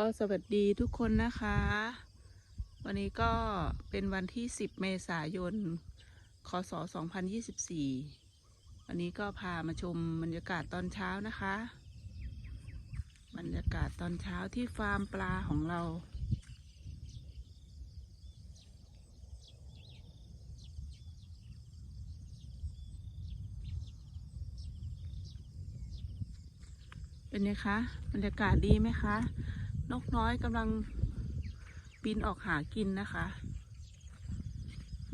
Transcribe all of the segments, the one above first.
ก็สวัสดีทุกคนนะคะ วันนี้ก็เป็นวันที่ 10 เมษายน คศ 2024 วันนี้ก็พามาชมบรรยากาศตอนเช้านะคะ บรรยากาศตอนเช้าที่ฟาร์มปลาของเราเป็นไงคะ บรรยากาศดีไหมคะ นกน้อยกำลังบินออกหากินนะคะ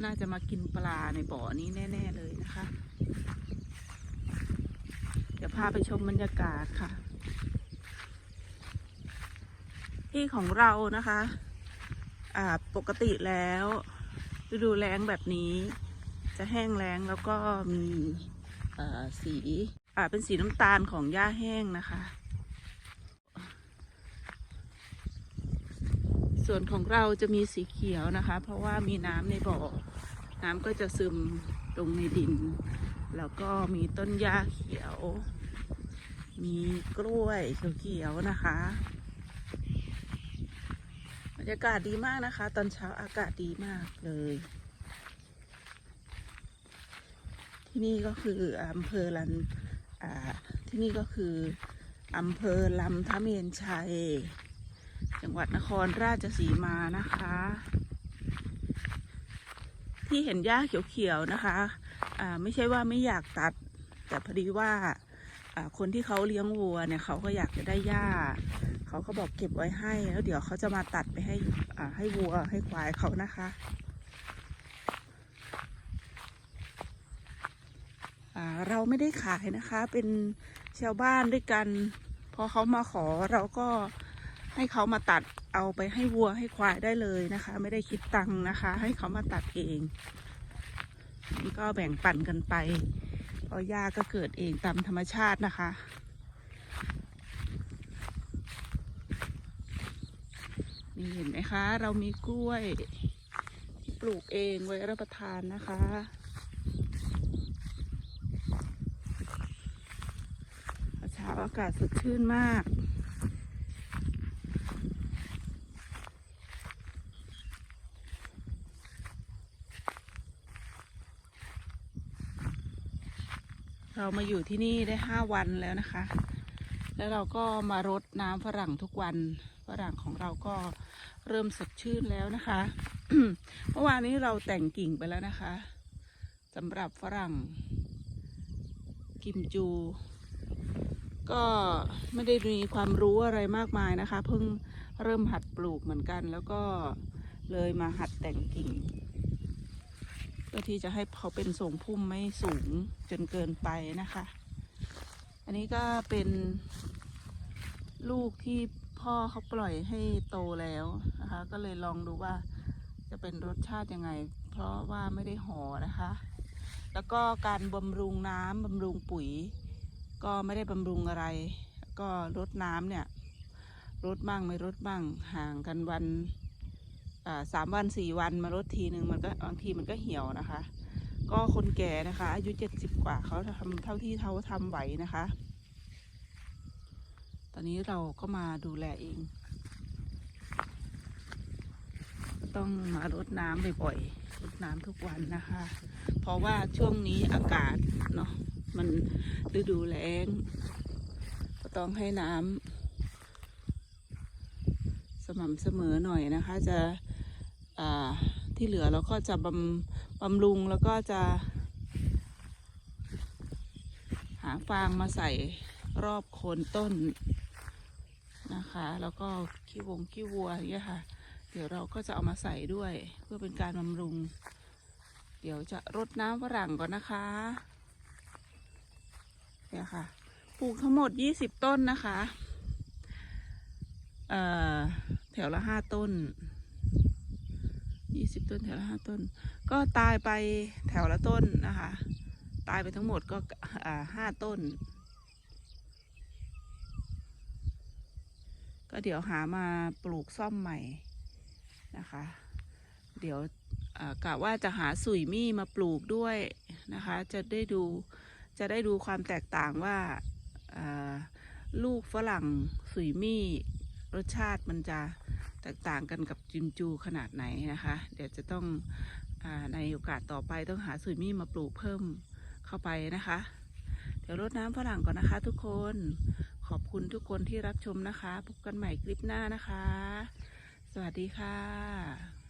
น่าจะมากินปลาในบ่อนี้แน่ ๆ เลยนะคะ เดี๋ยวพาไปชมบรรยากาศค่ะ ที่ของเรานะคะอ่าปกติแล้วฤดูแล้งแบบนี้จะแห้งแล้งแล้วก็มีสีอ่าเป็นสีน้ำตาลของหญ้าแห้งนะคะ ส่วนของเราจะมีสีเขียวนะคะ เพราะว่ามีน้ำในบ่อ น้ำก็จะซึมลงในดิน แล้วก็มีต้นหญ้าเขียว มีกล้วยเขียวๆนะคะบรรยากาศดีมากนะคะ ตอนเช้าอากาศดีมากเลย ที่นี่ก็คืออำเภอลันที่นี่ก็คืออำเภอลำทะเมนชัย จังหวัดนครราชสีมานะคะ ที่เห็นหญ้าเขียวๆนะคะอ่าไม่ใช่ว่าไม่อยากตัด แต่พอดีว่าอ่าคนที่เขาเลี้ยงวัวเนี่ยเขาก็อยากจะได้หญ้า เขาก็บอกเก็บไว้ให้ แล้วเดี๋ยวเขาจะมาตัดไปให้อ่าให้วัวให้ควายเขานะคะเราไม่ได้ขายนะคะเป็นชาวบ้านด้วยกัน พอเขามาขอเราก็ ให้เขามาตัดเอาไปให้วัวให้ควายได้เลยนะคะ ไม่ได้คิดตังค์นะคะ ให้เขามาตัดเองนี่ก็แบ่งปันกันไปเพราะหญ้าก็เกิดเองตามธรรมชาตินะคะ นี่เห็นไหมคะ เรามีกล้วยที่ปลูกเองไว้รับประทานนะคะเช้าอากาศสดชื่นมาก เรามาอยู่ที่นี่ได้ห้าวันแล้วนะคะ แล้วเราก็มารดน้ำฝรั่งทุกวันฝรั่งของเราก็เริ่มสดชื่นแล้วนะคะ เมื่อวานนี้เราแต่งกิ่งไปแล้วนะคะสำหรับฝรั่ง กิมจู ก็ไม่ได้มีความรู้อะไรมากมายนะคะ เพิ่งเริ่มหัดปลูกเหมือนกัน แล้วก็เลยมาหัดแต่งกิ่ง พื่อที่จะให้เขาเป็นทรงพุ่มไม่สูงจนเกินไปนะคะ อันนี้ก็เป็นลูกที่พ่อเขาปล่อยให้โตแล้วนะคะ ก็เลยลองดูว่าจะเป็นรสชาติยังไง เพราะว่าไม่ได้ห่อนะคะ แล้วก็การบำรุงน้ำบำรุงปุ๋ย ก็ไม่ได้บำรุงอะไร ก็รดน้ำเนี่ยรดบ้างไม่รดบ้างห่างกันวัน สามวันสี่วันมารดทีหนึ่งมันก็บางทีมันก็เหี่ยวนะคะ ก็คนแก่นะคะ อายุเจ็ดสิบกว่าเขาทำเท่าที่เขาทำไหวนะคะ ตอนนี้เราก็มาดูแลเอง ต้องมารดน้ำบ่อยๆรดน้ำทุกวันนะคะ เพราะว่าช่วงนี้อากาศเนาะมันฤดูแล้งก็ต้องให้น้ำสม่ำเสมอหน่อยนะคะ จะ ที่เหลือเราก็จะบำบำรุงแล้วก็จะ หาฟางมาใส่รอบโคนต้นนะคะ แล้วก็ขี้วงขี้วัวอย่างเงี้ยค่ะ เดี๋ยวเราก็จะเอามาใส่ด้วยเพื่อเป็นการบำรุง เดี๋ยวจะรดน้ำฝรั่งก่อนนะคะเนี่ยค่ะปลูกทั้งหมดยี่สิบต้นนะคะ เอ่อ แถวละห้าต้น ยี่สิบต้นแถวละห้าต้น ก็ตายไปแถวละต้นนะคะ ตายไปทั้งหมดก็ห้าต้น ก็เดี๋ยวหามาปลูกซ่อมใหม่นะคะ เดี๋ยวกะว่าจะหาสุยมี่มาปลูกด้วยนะคะ จะได้ดูจะได้ดูความแตกต่างว่าลูกฝรั่งสุยมี่รสชาติมันจะ แตกต่างกันกับจิมจูขนาดไหนนะคะ เดี๋ยวจะต้องอในโอกาสต่อไปต้องหาสุยมี่มาปลูกเพิ่มเข้าไปนะคะ เดี๋ยวรดน้ำฝรั่งก่อนนะคะทุกคน ขอบคุณทุกคนที่รับชมนะคะ พบกันใหม่คลิปหน้านะคะ สวัสดีค่ะ